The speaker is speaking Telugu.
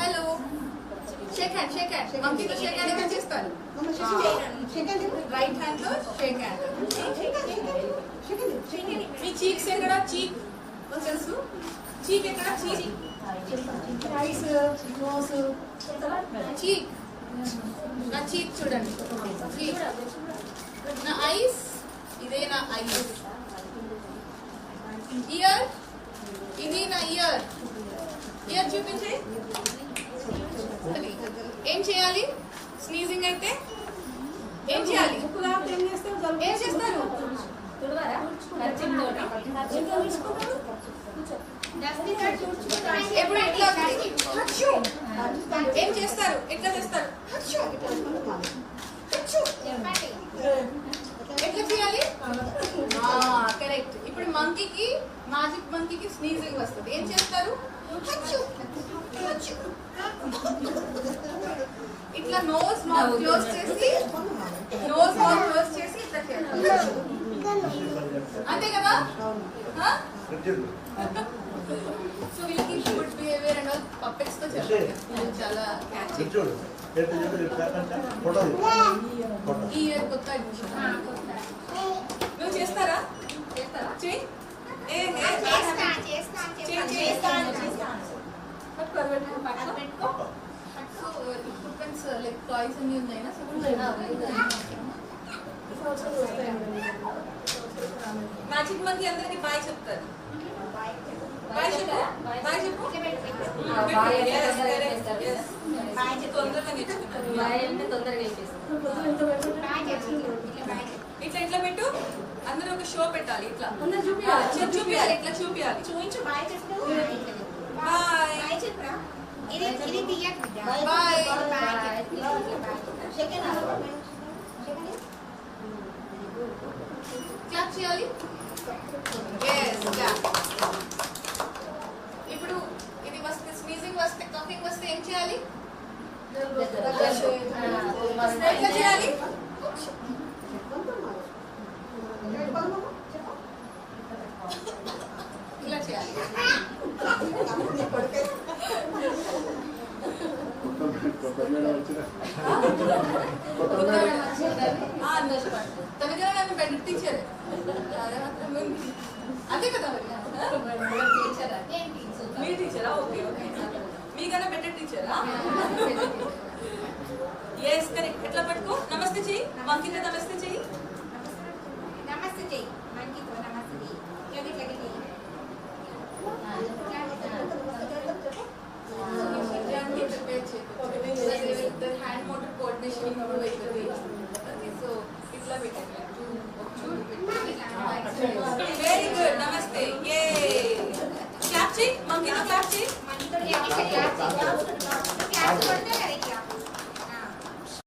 Hello shake hand shake hand shake hand right హ్యాండ్తో షేక్ హ్యాండ్ మీ చీక్స్ ఎక్కడ చీక్ తెలుసు చీక్ ఎక్కడ చీక్ చీక్ నా చీక్ చూడండి. చీక్ నా ఐస్ ఇదే నా ఐస్. ఇయర్ ఇది నా ఇయర్ ఇయర్ చూపించే. ఏం చేయాలి? స్నీజింగ్ అయితే? ఏం చేయాలి? ఏం చేస్తారు? ఎప్పుడు ఇట్లా. ఏం చేస్తారు? ఎట్లా చేస్తారు. ఎట్లా చేయాలి? కరెక్ట్ ఇప్పుడు మంకీకి మ్యాజిక్ మంకీకి స్నీజింగ్ వస్తుంది. ఏం చేస్తారు. ఇట్లా నోస్ మౌత్ క్లోజ్ చేసి నోస్ మౌత్ క్లోజ్ చేసి ఇట్లా చేయాలి. అంతే కదా? ఆ? సో వీళ్ళకి good behaviour and all puppets తో చెప్పాలి వాళ్ళు చాలా క్యాచ్ చూడు ఎట్లా చెప్పి ఫోటోలు ఫోటో ఈ ఇయర్ కొత్త అడ్మిషన్ నువ్వు చేస్తారా చేస్తారా చెయ్యి ఏ ఏ సో ఎక్విప్మెంట్స్ లైక్ టాయ్స్ అన్ని ఉన్నాయి నా మ్యాజిక్ మంది అందరికి బాయ్ చెప్తారు ఇట్లా ఇట్లా పెట్టు. అందరూ ఒక షో పెట్టాలి ఇట్లా. చూ- చూపియాలి. ఇట్లా చూపియాలి చూపించు. బాయ్ చెప్పు. Bye bye. చెప్పరా? ఇది ఇది తీయకు Bye. బాయ్. సెకండ్ క్లాప్ చేయాలి. ఏం చేయాలి? ఎట్లా చేయాలి. ఇలా చేయాలి. తనకి నన్ను టీచర్. అదే కదా మరి. మీ టీచరా? Okay okay. మీకన్నా బెటర్ టీచరా ఎస్ కరెక్ట్ ఎట్లా పట్టుకో నమస్తే చెయ్యి మంకిత నమస్తే చెయ్యి నమస్తే చెయ్యి మనకి నమస్తే చెయ్యి లగట్ లగట్ చెయ్యి హ్యాండ్ మోటార్ కోఆర్డినేషన్ ఇంప్రూవ్ అవుతుంది సో ఇట్లా పెట్టండి వెరీ గుడ్ నమస్తే ఏ క్లాప్ చేయి మంకితో క్లాప్ చేయి Banyak.